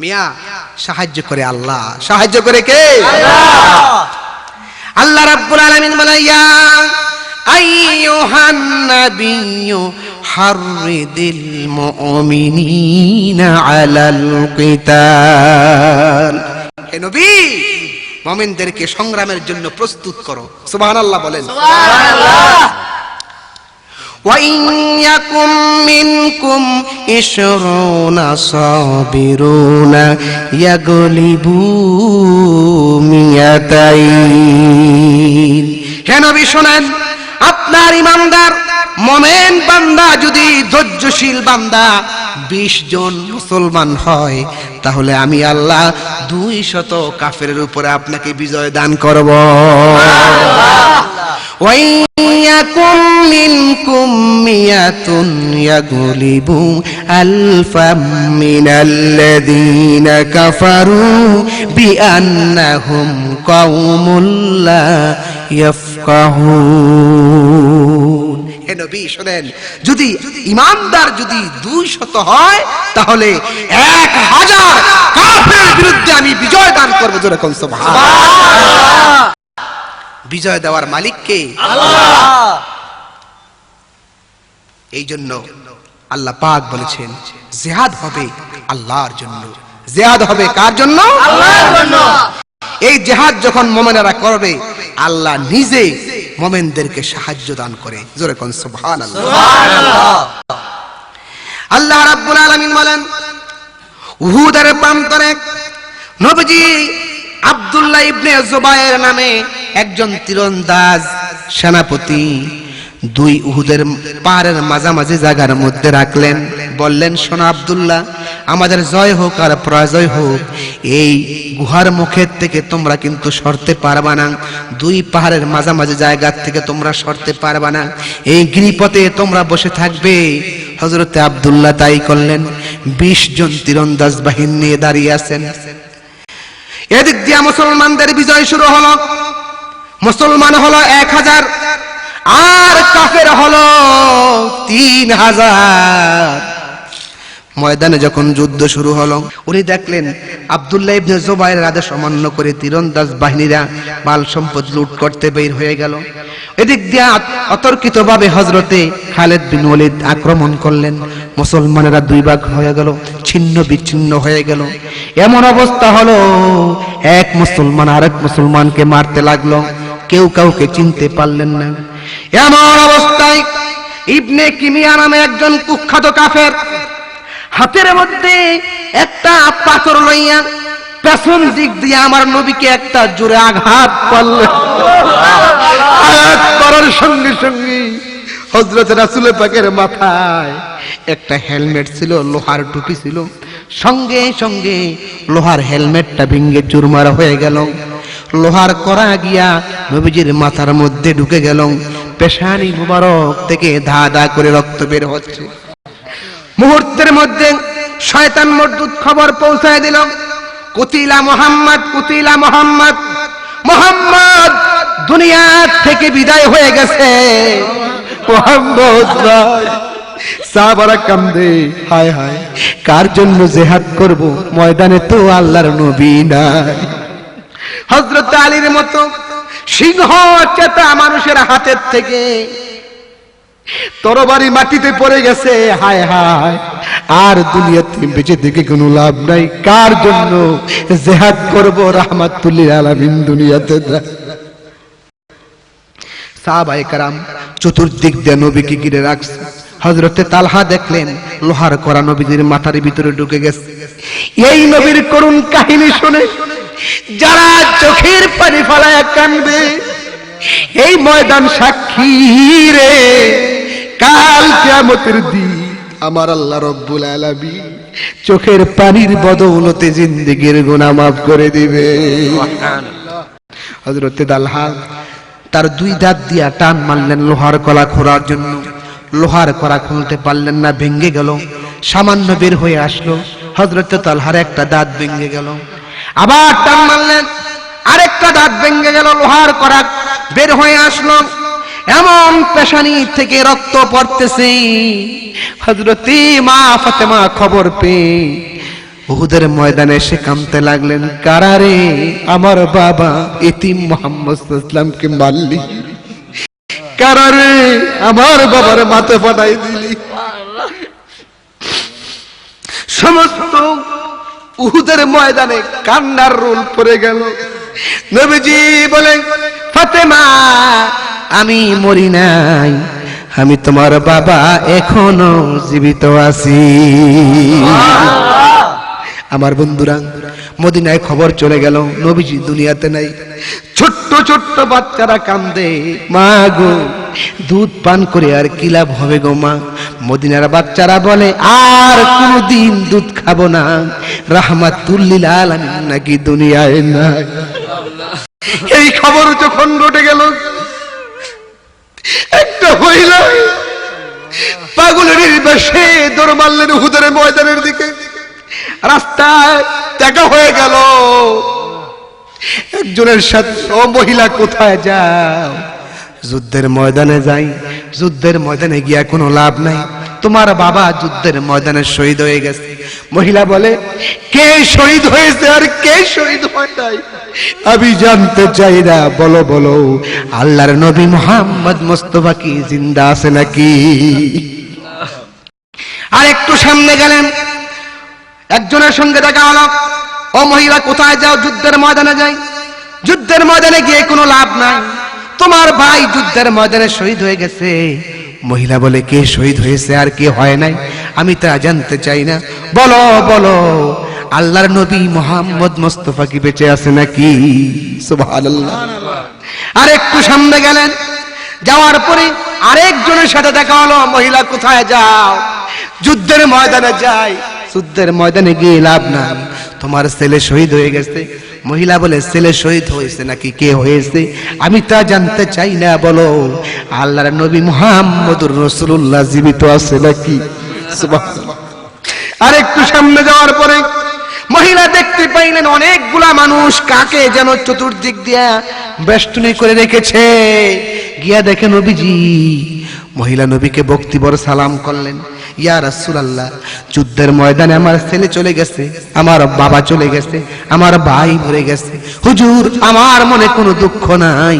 মিয়া সাহায্য করে আল্লাহ। সাহায্য করে কে? আল্লাহ। রাব্বুল আলামিন বলে ইয়া আইয়ুহান নাবিয়্যু হাররিদিল মুমিনিনা আলাল কিতাল। হে নবী মুমিনদেরকে সংগ্রামের জন্য প্রস্তুত করো। সুবহানাল্লাহ বলেন। وإن يكن منكم عشرون صابرون يغلبوا مئتين হে নবী শোনেন আপনার ইমানদার মমেন বান্দা যদি ধৈর্যশীল বান্দা বিশ জন মুসলমান হয় তাহলে আমি আল্লাহ দুই শত কাফের উপরে আপনাকে বিজয় দান করব وإن يكن منكم مئة يغلبوا ألفا من الذين كفروا بأنهم قوم لا يفقهون হে নবী শোনেন যদি ইমানদার যদি দুই শত হয় তাহলে এক হাজার কাফের বিরুদ্ধে আমি বিজয় দান করবো যেরকম সুবহানাল্লাহ বিজয় দেওয়ার মালিককে? এই জন্য আল্লাহ পাক বলেছেন জেহাদ হবে আল্লাহর জন্য। জেহাদ হবে কার জন্য? এই জেহাদ যখন মোমেনেরা করবে আল্লাহ নিজে মোমেনদেরকে সাহায্য দান করে। জোরে কোন সুবহানাল্লাহ! আল্লাহ রাব্বুল আলামিন বলেন উহুদের প্রান্তরে নবীজি আব্দুল্লাহ ইবনে জুবায়ের নামে একজন তীরন্দাজ সেনাপতি দুই উহুদের পাহাড়ের মাঝামাঝি জায়গার মধ্যে রাখলেন, বললেন সোনা আব্দুল্লাহ, আমাদের জয় হোক আর পরাজয় হোক, এই গুহার মুখের থেকে তোমরা কিন্তু সরতে পারবা না। দুই পাহাড়ের মাঝামাঝি জায়গার থেকে তোমরা সরতে পারবা না। এই গিরিপথে তোমরা বসে থাকবে। হজরতে আব্দুল্লাহ তাই করলেন। বিশ জন তীরন্দাজ বাহিনী নিয়ে দাঁড়িয়ে আছেন। এদিক দিয়ে মুসলমানদের বিজয় শুরু হলো। মুসলমান হলো এক হাজার, আর কাফের হলো তিন হাজার। ময়দানে যখন যুদ্ধ শুরু হলো, উনি দেখলেন আবদুল্লাহ ইবনে জুবাইরের আদেশ অমান্য করে তীরন্দাজ বাহিনীরা মাল সম্পদ লুট করতে বের হয়ে গেল। এদিক দিয়ে অতর্কিতভাবে হজরতে খালেদ বিন ওয়ালিদ আক্রমণ করলেন। মুসলমানেরা দুই ভাগ হয়ে গেল, ছিন্ন বিচ্ছিন্ন হয়ে গেল। এমন অবস্থা হলো, এক মুসলমান আরেক মুসলমানকে মারতে লাগল। কেউ কাউকে চিনতে পারলেন না। এমন অবস্থায় ইবনে কিমিয়া নামে একজন কুখ্যাত কাফের, হাতের মধ্যে একটা পাথর লইয়া পেছন দিক দিয়ে আমার নবীকে একটা জোরে আঘাত করলেন আঘাত করার সঙ্গে সঙ্গে হজরত রাসুল পাকের মাথায় একটা হেলমেট ছিল, লোহার টুপি ছিল। সঙ্গে সঙ্গে লোহার হেলমেটটা ভেঙে চুরমার হয়ে গেল। লোহার করা গিয়া নবীজির মাথার মধ্যে ঢুকে গেল পেশানি মুবারক থেকে ধা ধা করে রক্ত বের হচ্ছে। মুহূর্তের মধ্যে শয়তান মর্দুত খবর পৌঁছায় দিল। কুতিলা মোহাম্মদ কুতিলা মোহাম্মদ মোহাম্মদ, দুনিয়া থেকে বিদায় হয়ে গেছে। মোহাম্মদ সাহাবারা কান্দে, হায় হায়, কার জন্য জেহাদ করব? ময়দানে তো আল্লাহর নবী নাই। হযরত আলীর মতো সিংহ চেতা মানুষের হাতের থেকে তরবারি মাটিতে পড়ে গেছে। হায় হায়। আর দুনিয়াতে বেঁচে থেকে কোনো লাভ নাই। কার জন্য জেহাদ করব রাহমাতুল্লিল আলামিন দুনিয়াতে? সাহাবায়ে কারাম চতুর্দিক দিয়ে নবীকে ঘিরে রাখছে। হজরতে তালহা দেখলেন, লোহার করা নবীজির মাথার ভিতরে ঢুকে গেছে। এই নবীর করুণ কাহিনী শুনে যারা চোখের পানি ফলায় কান্দবে এই ময়দান সাক্ষী রে। কাল কিয়ামতের দিন আমার আল্লাহ রব্বুল আলামিন চোখের পানির বদৌলতে জিন্দেগির গুনাহ মাফ করে দিবে। হযরতে দালহা তার দুই দাঁত দিয়া টান মারলেন লোহার কলা খোরার জন্য। লোহার করা খুলতে পারলেন না, ভেঙে গেল। সামান্য বের হয়ে আসলো। হজরত তালহার একটা দাঁত ভেঙে গেল। আবার টান মারলেন। আরেকটা দাঁত ভেঙে গেল লোহার করা বের হয়ে আসলো। এমন পেশানি থেকে রক্ত পড়তেছে। হজরতি মা ফাতেমা খবর পেয়ে উহুদের ময়দানে এসে কামতে লাগলেন কারারে আমার বাবা এতিম মোহাম্মদ ইসলামকে মারলি। কারারে আমার বাবার মাথা ফাটাই দিলি। সমস্ত উহুদের ময়দানে কান্নার রোল পড়ে গেল। নবীজি বলে ফাতেমা, আমি মরি নাই। আমি তোমার বাবা এখনও জীবিত আছি। আমার বন্ধুরা, মদিনায় খবর চলে গেল, নবীজি দুনিয়াতে নাই। ছোট্ট ছোট্ট বাচ্চারা কান্দে, মা গো, দুধ পান করে আর কি লাভ হবে গো মা? মদিনার বাচ্চারা বলে, আর কোনদিন দুধ খাব না। রাহমাতুল্লিল আলামিন নাকি দুনিয়ায় নাই? এই খবর যখন ঘটে গেল, একটা মহিলা পাগলের বেশে দৌড় মারলেন হুদের ময়দানের দিকে। রাস্তায় দেখা হয়ে গেল। একজনের সাথে, ও মহিলা কোথায় যাও? যুদ্ধের ময়দানে যাই, যুদ্ধের ময়দানে গিয়া কোনো লাভ নাই। তোমার বাবা যুদ্ধের ময়দানে শহীদ হয়ে গেছে। মহিলা বলে, কে শহীদ হয়েছে আর কে শহীদ হয় নাই? আমি জানতে চাই না, বলো বলো। আল্লাহর নবী মোহাম্মদ মোস্তফা কি জিন্দা আছে নাকি? আর একটু সামনে গেলেন। একজনের সঙ্গে দেখা হলো। ও মহিলা, কোথায় যাও? যুদ্ধের ময়দানে যাই। যুদ্ধের ময়দানে গিয়ে কোনো লাভ নাই। তোমার ভাই যুদ্ধের ময়দানে শহীদ হয়ে গেছে। মহিলা বলে, কে শহীদ হয়েছে আর কে হয় নাই? আমি তা জানতে চাই না। বলো বলো, আল্লাহর নবী মোহাম্মদ মোস্তফা কি বেঁচে আছে নাকি? আর একটু সামনে গেলেন। যাওয়ার পরে আরেকজনের সাথে দেখা হলো, মহিলা, কোথায় যাও? যুদ্ধের ময়দানে যাই। যুদ্ধের ময়দানে গিয়ে লাভ নাই। তোমার ছেলে শহীদ হয়ে গেছে। মহিলা বলে, ছেলে শহীদ হয়েছে নাকি কে হয়েছে? আমি তা জানতে চাই না, বলো। আল্লাহর নবী মুহাম্মদুর রসুল্লাহ জীবিত আছে নাকি। আর একটু সামনে যাওয়ার পরে মহিলা দেখতে পাইলেন অনেকগুলা মানুষ কাকে যেন চতুর্দিক দিয়া বেষ্টনী করে রেখেছে। গিয়া দেখে নবীজি, মহিলা নবীকে বক্তিবর সালাম করলেন। ইয়া রাসুলাল্লাহ, যুদ্ধের ময়দানে আমার ছেলে চলে গেছে, আমার বাবা চলে গেছে, আমার ভাই ভরে গেছে। হুজুর, আমার মনে কোনো দুঃখ নাই।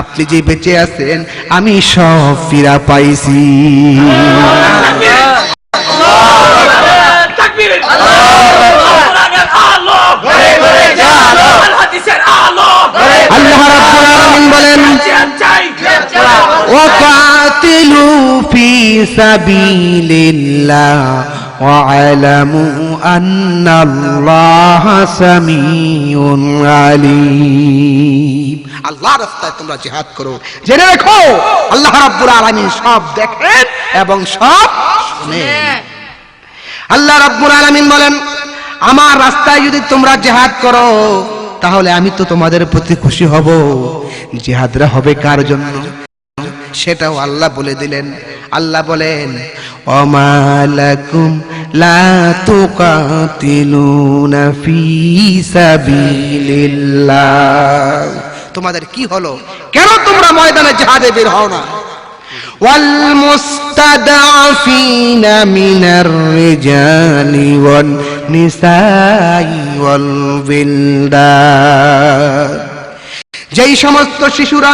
আপনি যে বেঁচে আছেন, আমি সব ফিরা পাইছি। في سبيل الله واعلموا أن الله سميع عليم আল্লাহ রাস্তায় তোমরা জিহাদ করো জেনে রেখো আল্লাহ রাব্বুল আলামিন সব দেখেন এবং সব শুনেন আল্লাহ রাব্বুল আলামিন বলেন আমার রাস্তায় যদি তোমরা জিহাদ করো তাহলে আমি তো তোমাদের প্রতি খুশি হব জিহাদরা হবে কার জন্য সেটাও আল্লাহ বলে দিলেন আল্লাহ বলেন অমালাকুম লা তুকাতিলুনা ফি সাবিলিল্লাহ তোমাদের কি হলো কেন তোমরা ময়দানে জিহাদে বের হও না والمستضعفين من الرجال والنساء والولدان যেই সমস্ত শিশুরা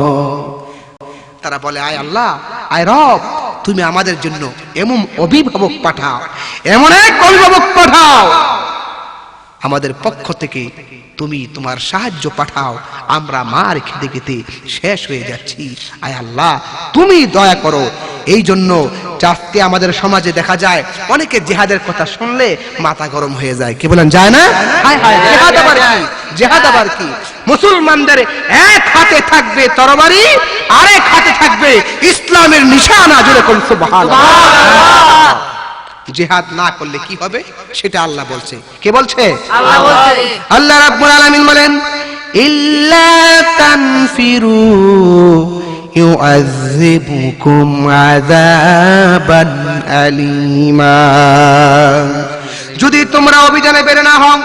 তারা বলে, আয় আল্লাহ, আয় রব, তুমি আমাদের জন্য এমন অভিভাবক পাঠাও, এমন এক অভিভাবক পাঠাও, আমাদের পক্ষ থেকে তুমি তোমার সাহায্য পাঠাও, আমরা মার খেতে খেতে শেষ হয়ে যাচ্ছি। আয় আল্লাহ, তুমি দয়া করো। এই জন্য চাষতে আমাদের সমাজে দেখা যায়, অনেকে জেহাদের কথা শুনলে মাথা গরম হয়ে যায়। কি বলেন, যায় না? জেহাদ আবার কি? মুসলমানদের এক হাতে থাকবে তরবারি, আরেক হাতে থাকবে ইসলামের নিশানা যেরকম সুবহানাল্লাহ। জেহাদ না করলে কি হবে? সেটা আল্লাহ বলছে। কে বলছে? আল্লাহ বলছে। আল্লাহ রাব্বুল আলামিন বলেন ইল্লা তানফিরু ইউআযিবুকুম আযাবান আলিমা। যদি তোমরা অভিযানে বের না হও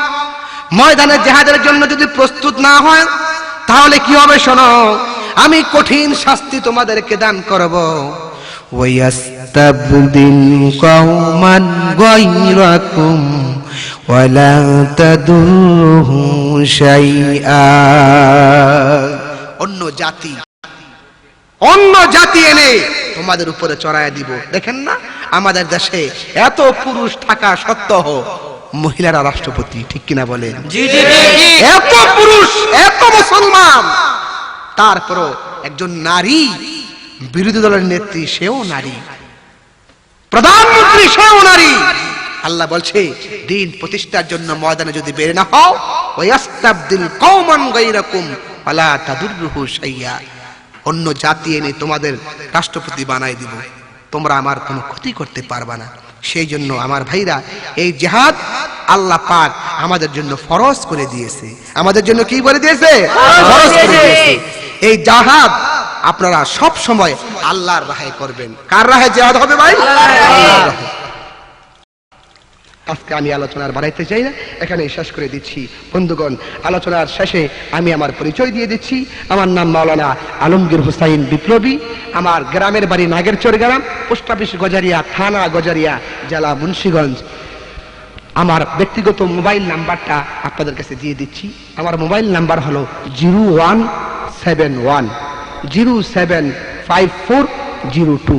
ময়দানে জেহাদের জন্য যদি প্রস্তুত না হয় তাহলে কি হবে শোনো? আমি কঠিন শাস্তি তোমাদেরকে দান করব। ويستبدل قوما غيركم ولا تدره شيئا অন্য জাতি অন্য জাতি এনে তোমাদের উপরে চড়ায় দিব দেখেন না আমাদের দেশে এত পুরুষ থাকা সত্ত্বেও মহিলারা রাষ্ট্রপতি ঠিক কিনা বলেন জি জি জি এত পুরুষ এত মুসলমান তারপরও একজন নারী বিরোধী দলের নেত্রী সেও নারী। প্রধানমন্ত্রী সেও নারী। আল্লাহ বলছে দিন প্রতিষ্ঠার জন্য ময়দানে যদি বের না হও ওয়াস্তাবদিল কওমান গায়রাকুম ওয়ালা তাদুররুহু শাইয়া। অন্য জাতি এনে তোমাদের রাষ্ট্রপতি বানাই দিব। তোমরা আমার কোনো ক্ষতি করতে পারবা না। সেই জন্য আমার ভাইরা এই জেহাদ আল্লাহ পাক আমাদের জন্য ফরজ করে দিয়েছে। আমাদের জন্য কি বলে দিয়েছে? ফরজ করে দিয়েছে। এই জাহাদ আপনারা সব সময় আল্লাহর রাহে করবেন। কার রাহে জেহাদ হবে ভাই? আজকে আমি আলোচনার বাড়াইতে চাই না এখানে শেষ করে দিচ্ছি। বন্ধুগণ আলোচনার শেষে আমি আমার পরিচয় দিয়ে দিচ্ছি। আমার নাম মাওলানা আলমগীর হুসাইন বিপ্লবী। আমার গ্রামের বাড়ি নাগেরচর গ্রাম পোস্ট অফিস গজারিয়া থানা গজারিয়া জেলা মুন্সীগঞ্জ। আমার ব্যক্তিগত মোবাইল নাম্বারটা আপনাদের কাছে দিয়ে দিচ্ছি। আমার মোবাইল নাম্বার হলো zero one seven one. Zero seven five four zero two.